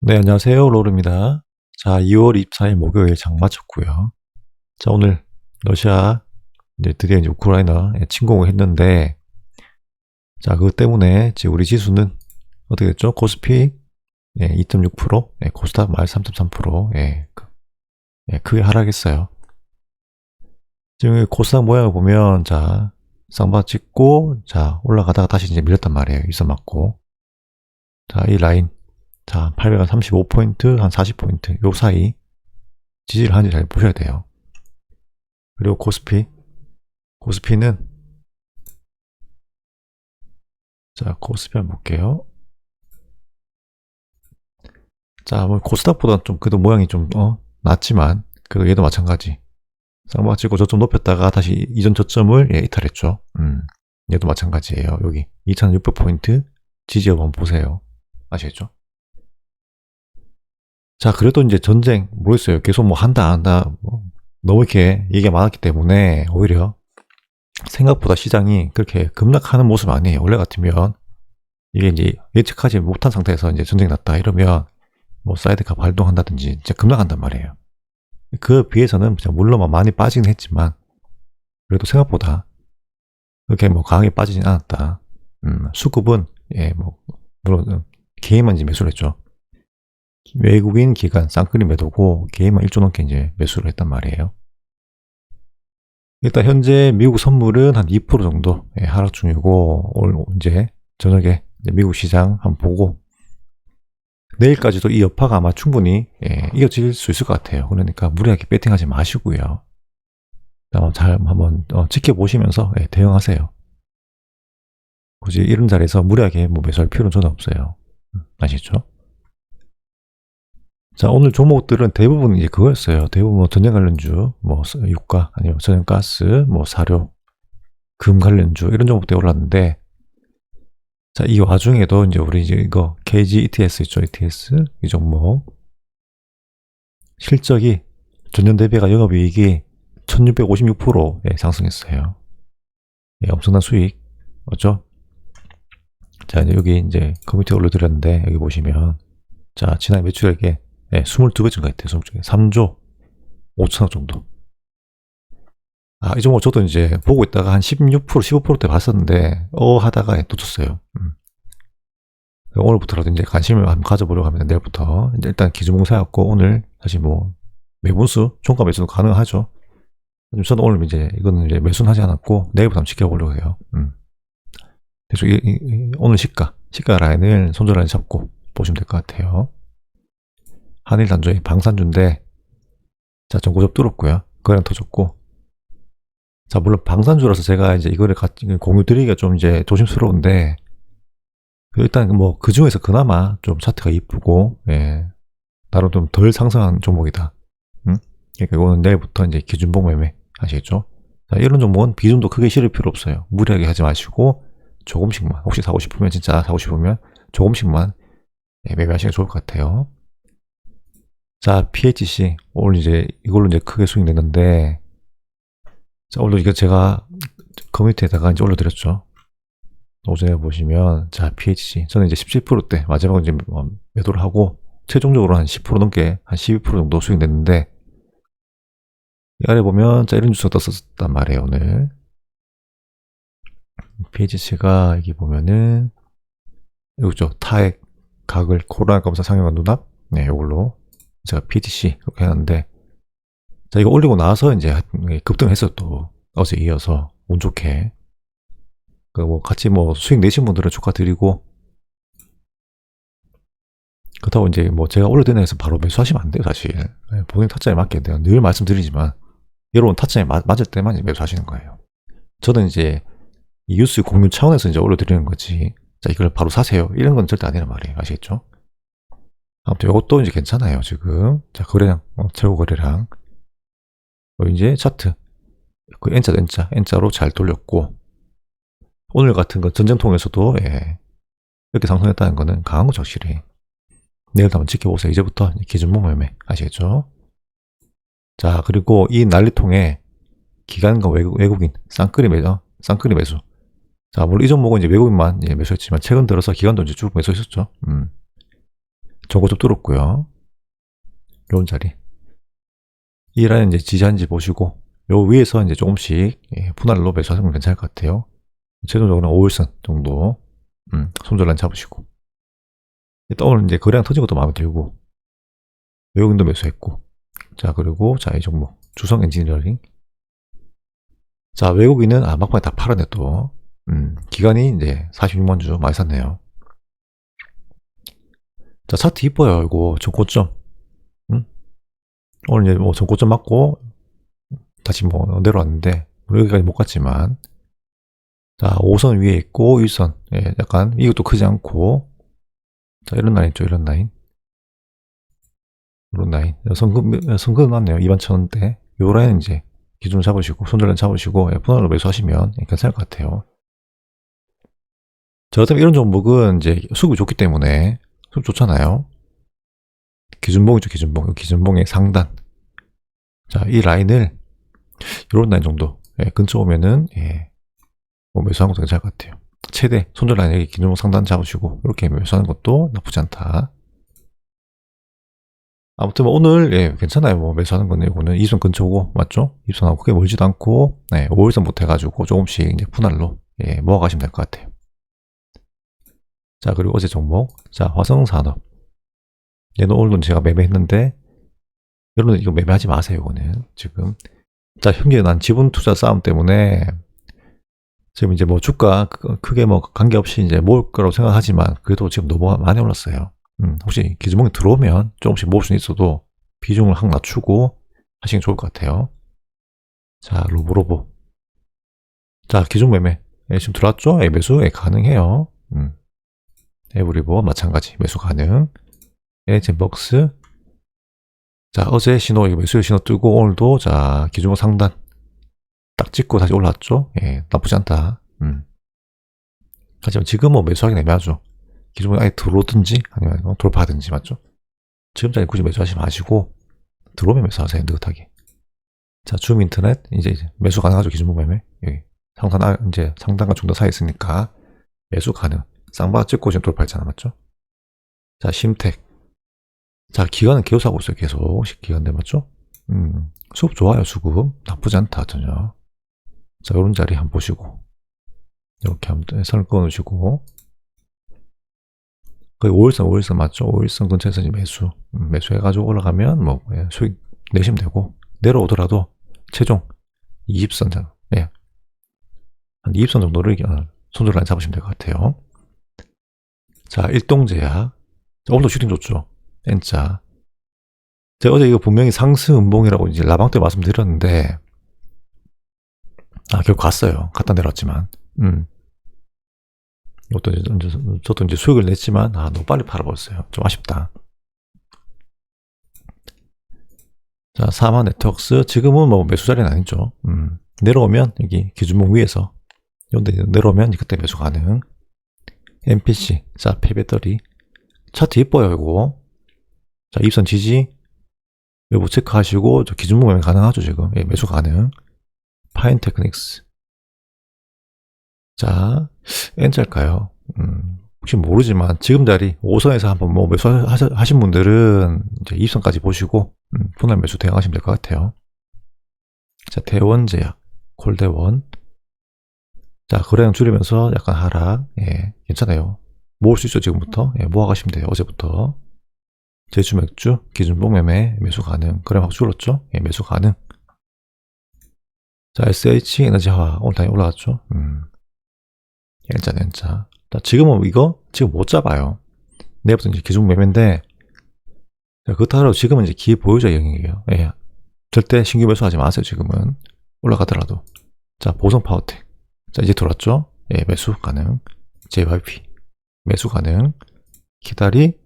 네, 안녕하세요. 로르입니다. 자, 2월 24일 목요일 장 마쳤고요. 자, 오늘 러시아 이제 드디어 이제 우크라이나 침공을 했는데 자, 그것 때문에 지금 우리 지수는 어떻게 됐죠? 코스피 예, 2.6%, 예, 코스닥 말 3.3%, 예, 그- 예, 크게 하락했어요. 지금 코스닥 모양을 보면 자, 쌍바 찍고 자, 올라가다가 다시 이제 밀렸단 말이에요. 있어 맞고. 자, 이 라인 자, 835포인트, 한 40포인트, 요 사이 지지를 하는지 잘 보셔야 돼요. 그리고 코스피. 코스피는, 자, 코스피 한번 볼게요. 자, 뭐, 코스닥보다 좀, 그래도 모양이 좀, 어, 낫지만, 그래도 얘도 마찬가지. 쌍방 찍고 저점 높였다가 다시 이전 저점을, 예, 이탈했죠. 음, 얘도 마찬가지예요. 여기 2600포인트 지지 한번 보세요. 아시겠죠? 자, 그래도 이제 전쟁, 모르겠어요. 계속 뭐 한다, 안 한다, 뭐 너무 이렇게 얘기가 많았기 때문에 오히려 생각보다 시장이 그렇게 급락하는 모습 아니에요. 원래 같으면 이게 이제 예측하지 못한 상태에서 이제 전쟁 났다 이러면 뭐 사이드카 발동한다든지 진짜 급락한단 말이에요. 그 비해서는 물론 뭐 많이 빠지긴 했지만 그래도 생각보다 그렇게 뭐 강하게 빠지진 않았다. 음, 수급은 예, 뭐 물론 개인만 이제 매수를 했죠. 외국인 기관 쌍끌이 매도고 개인만 1조 넘게 이제 매수를 했단 말이에요. 일단 현재 미국 선물은 한 2% 정도 예, 하락 중이고 오늘 이제 저녁에 미국 시장 한번 보고 내일까지도 이 여파가 아마 충분히 예, 이어질 수 있을 것 같아요. 그러니까 무리하게 배팅하지 마시고요. 잘 한번 어, 지켜보시면서 예, 대응하세요. 굳이 이런 자리에서 무리하게 뭐 매수할 필요는 전혀 없어요. 음, 아시죠? 자, 오늘 종목들은 대부분 이제 그거였어요. 대부분 뭐 전쟁 관련주, 뭐 스- 유가, 아니면 천연가스, 뭐 사료, 금 관련주 이런 종목들이 올랐는데 자, 이 와중에도 이제 우리 이제 이거 KG ETS 있죠, ETS 이 종목 실적이 전년 대비가 영업이익이 1656% 예, 상승했어요. 예, 엄청난 수익 맞죠? 자, 이제 여기 이제 커뮤니티 올려드렸는데 여기 보시면 자, 지난 매출액에 예, 22배 증가했대요. 22배. 3조 5천억 정도. 아, 이 종목 저도 이제 보고 있다가 한 16%, 15%대 봤었는데, 어, 하다가 예, 놓쳤어요. 음. 오늘부터라도 이제 관심을 한번 가져보려고 합니다. 내일부터. 이제 일단 기준봉 사였고, 오늘 사실 뭐, 매분수, 종가 매수도 가능하죠. 저는 오늘 이제, 이거는 이제 매수는 하지 않았고, 내일부터 한번 지켜보려고 해요. 음. 이- 이- 이- 오늘 시가, 시가 라인을 손절 라인 잡고 보시면 될 것 같아요. 한일 단조의 방산주인데 자 전 고접 뚫었고요. 거래량 터졌고 자 물론 방산주라서 제가 이제 이거를 공유 드리기가 좀 이제 조심스러운데 일단 뭐 그 중에서 그나마 좀 차트가 이쁘고 예 나름 좀 덜 상승한 종목이다. 응? 그러니까 이거는 내일부터 이제 기준봉 매매 하시겠죠? 자 이런 종목은 비중도 크게 실을 필요 없어요. 무리하게 하지 마시고 조금씩만 혹시 사고 싶으면 진짜 사고 싶으면 조금씩만 예, 매매하시는 게 좋을 것 같아요. 자, PHC. 오늘 이제 이걸로 이제 크게 수익 냈는데, 자, 오늘 이거 제가 커뮤니티에다가 이제 올려드렸죠. 오전에 보시면, 자, PHC. 저는 이제 17%대 마지막으로 이제 뭐 매도를 하고, 최종적으로 한 10% 넘게, 한 12% 정도 수익 냈는데, 이 아래 보면, 자, 이런 뉴스가 떴었단 말이에요, 오늘. PHC가 여기 보면은, 이거죠. 타액, 각을, 코로나 검사 상용한 눈앞. 네, 이걸로 제가 PTC 이렇게 하는데 자 이거 올리고 나서 이제 급등했어 또 어제 이어서 운 좋게. 그뭐 같이 뭐 수익 내신 분들은 축하드리고 그렇다고 이제 뭐 제가 올려드린 해서 바로 매수하시면 안 돼요 사실. 네, 본인 타짜에 맞게 돼요. 늘 말씀드리지만 여러분 타짜에 맞, 맞을 때만 이제 매수하시는 거예요. 저는 이제 이 뉴스 공유 차원에서 이제 올려드리는 거지 자 이걸 바로 사세요. 이런 건 절대 아니란 말이에요. 아시겠죠? 아무튼 이것도 이제 괜찮아요, 지금. 자, 거래량, 어, 최고 거래량. 어, 이제 차트. 그 N자, N자, N자로 잘 돌렸고. 오늘 같은 거 전쟁통에서도, 예. 이렇게 상승했다는 거는 강한 거죠, 확실히. 내일도 한번 지켜보세요. 이제부터 기준목 매매. 아시겠죠? 자, 그리고 이 난리통에 기관과 외국, 외국인, 쌍끌이 매죠. 쌍끌이 매수. 자, 물론 이 종목은 이제 외국인만 예, 매수했지만 최근 들어서 기관도 이제 쭉 매수했었죠. 음. 저거 좀 뚫었고요. 요런 자리. 이 라인 이제 지지한지 보시고, 요 위에서 이제 조금씩, 예, 분할로 매수하시면 괜찮을 것 같아요. 최종적으로는 5일선 정도, 음, 손절란 잡으시고. 오늘 이제 거래량 터진 것도 마음에 들고, 외국인도 매수했고, 자, 그리고, 자, 이 종목. 주성 엔지니어링. 자, 외국인은, 아, 막판에 다 팔았네, 또. 음, 기간이 이제 46만 주 많이 샀네요. 자, 차트 이뻐요, 이거. 전고점. 음? 오늘 이제 뭐 전고점 맞고, 다시 뭐 내려왔는데, 뭐 여기까지 못 갔지만, 자, 5선 위에 있고, 1선. 예, 약간, 이것도 크지 않고, 자, 이런 라인 있죠, 이런 라인. 이런 라인. 선금, 선금 났네요. 2만 천 원대. 요 라인 이제 기준 잡으시고, 손절란 잡으시고, 예, 분할로 매수하시면 괜찮을 것 같아요. 저 같은 이런 종목은 이제 수급이 좋기 때문에 수급 좋잖아요. 기준봉이죠, 기준봉. 기준봉의 상단. 자, 이 라인을 이런 라인 정도 예, 근처 오면은 예, 뭐 매수하는 것도 괜찮을 것 같아요. 최대 손절 라인 여기 기준봉 상단 잡으시고 이렇게 매수하는 것도 나쁘지 않다. 아무튼 뭐 오늘 예, 괜찮아요. 뭐 매수하는 거는 이거는 이선 근처고 맞죠? 입선하고 크게 멀지도 않고 네, 5일선부터 해가지고 조금씩 이제 분할로 예, 모아가시면 될 것 같아요. 자, 그리고 어제 종목. 자, 화성산업. 얘는 오늘도 제가 매매했는데, 여러분 이거 매매하지 마세요, 이거는. 지금. 자, 현재 난 지분 투자 싸움 때문에, 지금 이제 뭐 주가 크- 크게 뭐 관계없이 이제 모을 거라고 생각하지만, 그래도 지금 너무 많이 올랐어요. 음, 혹시 기준봉이 들어오면 조금씩 모을 수 있어도 비중을 확 낮추고 하시는 게 좋을 것 같아요. 자, 로보로보. 자, 기준 매매. 예, 지금 들어왔죠? 예, 매수 예, 가능해요. 음. 에브리보 마찬가지 매수 가능. 에이젠벅스. 자, 어제 신호, 매수의 신호 뜨고 오늘도 자, 기준고 상단 딱 찍고 다시 올라왔죠? 예, 나쁘지 않다. 음. 하지만 지금 뭐 매수하기 애매하죠. 기준고 아예 들어오든지 아니면 뭐 돌파하든지 맞죠? 지금까지 굳이 매수하지 마시고 들어오면 매수하세요, 느긋하게. 자, 줌 인터넷 이제 이제 매수 가능하죠, 기준고 매매. 여기 상단 아, 이제 상단과 중도 사이 있으니까 매수 가능. 쌍바 찍고 지금 돌파했잖아, 맞죠? 자, 심택. 자, 기간은 계속 하고 있어요, 계속. 기간대 맞죠? 음, 수급 좋아요, 수급. 나쁘지 않다, 전혀. 자, 요런 자리 한번 보시고. 이렇게 한번 선을 끊으시고. 거의 5일선, 5일선 맞죠? 5일선 근처에서 이제 매수. 음, 매수해가지고 올라가면 뭐, 예, 수익 내시면 되고. 내려오더라도 최종 20선, 정- 예. 한 20선 정도를 어, 손절을 잡으시면 될 것 같아요. 자, 일동제약. 자, 오늘도 슈팅 좋죠. N자. 제가 어제 이거 분명히 상승 음봉이라고 이제 라방 때 말씀드렸는데, 아, 결국 갔어요. 갔다 내려왔지만. 음. 이것도 이제, 저도 이제 수익을 냈지만, 아, 너무 빨리 팔아버렸어요. 좀 아쉽다. 자, 4만 네트워크스. 지금은 뭐 매수 자리는 아니죠. 음. 내려오면, 여기 기준봉 위에서, 여기 내려오면 그때 매수 가능. NPC, 자, 폐배터리. 차트 이뻐요, 이거. 자, 입선 지지. 여부 체크하시고, 저 기준 모면 가능하죠, 지금. 예, 매수 가능. 파인 테크닉스. 자, N자일까요? 음, 혹시 모르지만, 지금 자리 5선에서 한번 뭐 매수 하셔- 하신 분들은 이제 입선까지 보시고, 음, 분할 매수 대응하시면 될 것 같아요. 자, 대원제약, 콜대원. 자, 거래량 줄이면서 약간 하락. 예, 괜찮아요. 모을 수 있죠, 지금부터. 예, 모아가시면 돼요, 어제부터. 제주 맥주, 기준봉 매매, 매수 가능. 거래 확 줄었죠? 예, 매수 가능. 자, SH 에너지화, 오늘 다시 올라갔죠? 음. N자, N자. 자, 지금은 이거, 지금 못 잡아요. 내일부터 이제 기준 매매인데, 자, 그렇다고 지금은 이제 기보유자 영역이에요. 예. 절대 신규 매수하지 마세요, 지금은. 올라가더라도. 자, 보성 파워텍. 자, 이제 들어왔죠? 예, 매수 가능. JYP. 매수 가능. 기다리.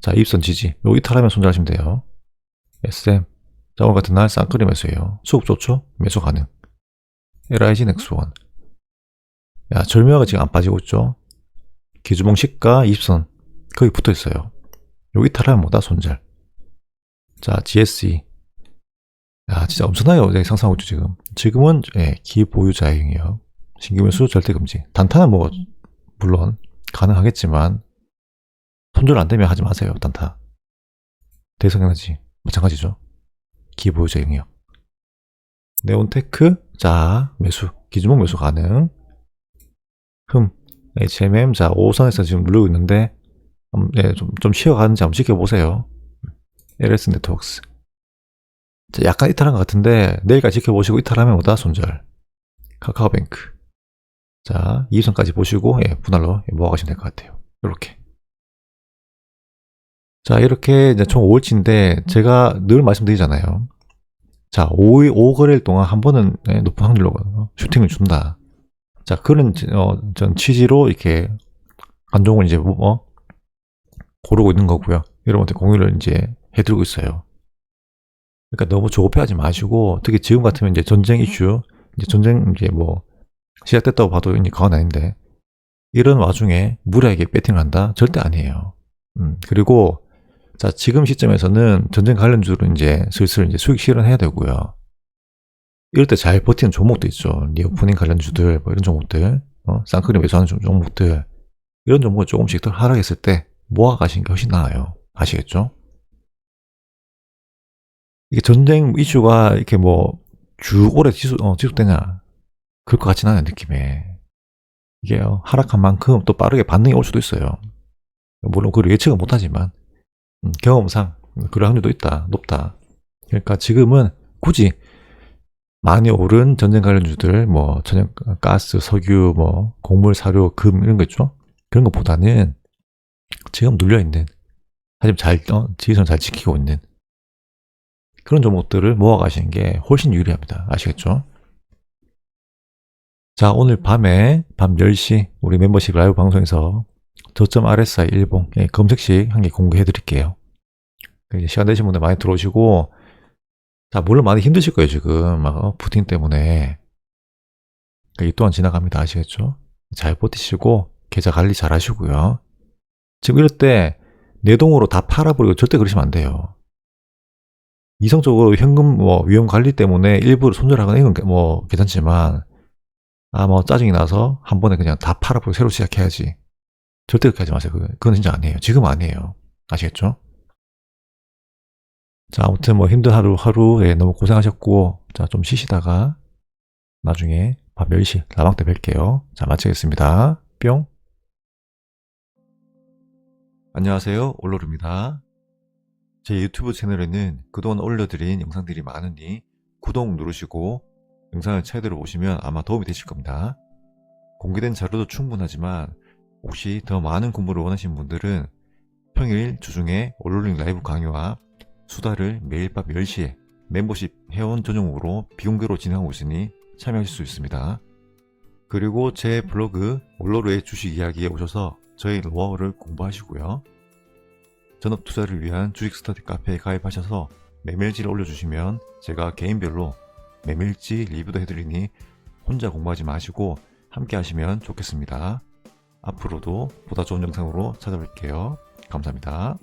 자, 입선 지지. 여기 탈하면 손절하시면 돼요. SM. 자, 오늘 같은 날 쌍끌이 매수예요. 수급 좋죠? 매수 가능. LIG 넥스원. 야, 절묘하게 지금 안 빠지고 있죠? 기주봉 시가 20선. 거기 붙어 있어요. 여기 탈하면 뭐다? 손절. 자, GSE. 야, 진짜 엄청나게 어제 상승하고 있죠, 지금. 지금은, 예, 기보유자행이에요. 신규 매수 절대 금지. 단타는 뭐, 물론, 가능하겠지만, 손절 안 되면 하지 마세요. 단타. 대성에너지 마찬가지죠. 기보유자 영역. 네온테크 자 매수 기준목 매수 가능. 흠 HMM 자 5선에서 지금 누르고 있는데 음, 네, 좀, 좀 쉬어가는지 한번 지켜보세요. LS 네트워크스. 자, 약간 이탈한 것 같은데 내일까지 지켜보시고 이탈하면 오다 손절. 카카오뱅크. 자, 2선까지 보시고 예, 분할로 모아가시면 될 것 같아요. 이렇게. 자, 이렇게 이제 총 5일치인데 제가 늘 말씀드리잖아요. 자, 5, 5거래일 동안 한 번은 예, 높은 확률로 어, 슈팅을 준다. 자, 그런 어, 전 취지로 이렇게 관종을 이제 뭐, 어, 고르고 있는 거고요. 여러분한테 공유를 이제 해드리고 있어요. 그러니까 너무 조급해하지 마시고 특히 지금 같으면 이제 전쟁 이슈, 이제 전쟁 이제 뭐 시작됐다고 봐도 이제 과언 아닌데 이런 와중에 무리하게 배팅을 한다 절대 아니에요. 음, 그리고 자 지금 시점에서는 전쟁 관련주로 이제 슬슬 이제 수익 실현해야 되고요. 이럴 때 잘 버티는 종목도 있죠. 리오프닝 관련주들 뭐 이런 종목들, 어, 쌍크림 매수하는 종- 종목들 이런 종목을 조금씩 더 하락했을 때 모아 가시는 게 훨씬 나아요. 아시겠죠? 이게 전쟁 이슈가 이렇게 뭐 쭉 오래 지속, 어, 지속되냐 그럴 것 같진 않아요 느낌에 이게 요 하락한 만큼 또 빠르게 반등이 올 수도 있어요 물론 그걸 예측은 못하지만 음, 경험상 그럴 확률도 있다 높다 그러니까 지금은 굳이 많이 오른 전쟁 관련주들 뭐 전쟁 가스 석유 뭐 곡물 사료 금 이런 거 있죠 그런 것보다는 지금 눌려 있는 하지만 잘 어, 지지선 잘 지키고 있는 그런 종목들을 모아가시는 게 훨씬 유리합니다. 아시겠죠? 자, 오늘 밤에 밤 10시 우리 멤버십 라이브 방송에서 저점 RSI 일봉 예, 검색식 한 개 공개해 드릴게요. 그 시간 되신 분들 많이 들어오시고 자, 물론 많이 힘드실 거예요, 지금. 막 어, 부팅 때문에. 그러니까 이 또한 지나갑니다. 아시겠죠? 잘 버티시고 계좌 관리 잘 하시고요. 지금 이럴 때 내동으로 다 팔아버리고 절대 그러시면 안 돼요. 이성적으로 현금 뭐 위험 관리 때문에 일부러 손절하거나 이건 뭐 괜찮지만 아뭐 짜증이 나서 한 번에 그냥 다 팔아버리고 새로 시작해야지. 절대 그렇게 하지 마세요. 그건, 그건 진짜 아니에요. 지금 아니에요. 아시겠죠? 자 아무튼 뭐 힘든 하루 하루에 너무 고생하셨고 자 좀 쉬시다가 나중에 밤 10시 라방 때 뵐게요. 자 마치겠습니다. 뿅. 안녕하세요. 올로르입니다. 제 유튜브 채널에는 그동안 올려드린 영상들이 많으니 구독 누르시고 영상을 최대로 보시면 아마 도움이 되실 겁니다. 공개된 자료도 충분하지만 혹시 더 많은 공부를 원하시는 분들은 평일 주중에 올롤링 라이브 강의와 수다를 매일 밤 10시에 멤버십 회원 전용으로 비공개로 진행하고 있으니 참여하실 수 있습니다. 그리고 제 블로그 올로르의 주식 이야기에 오셔서 저희 노하우를 공부하시고요. 전업 투자를 위한 주식 스터디 카페에 가입하셔서 메밀지를 올려주시면 제가 개인별로 메밀지 리뷰도 해드리니 혼자 공부하지 마시고 함께 하시면 좋겠습니다. 앞으로도 보다 좋은 영상으로 찾아뵐게요. 감사합니다.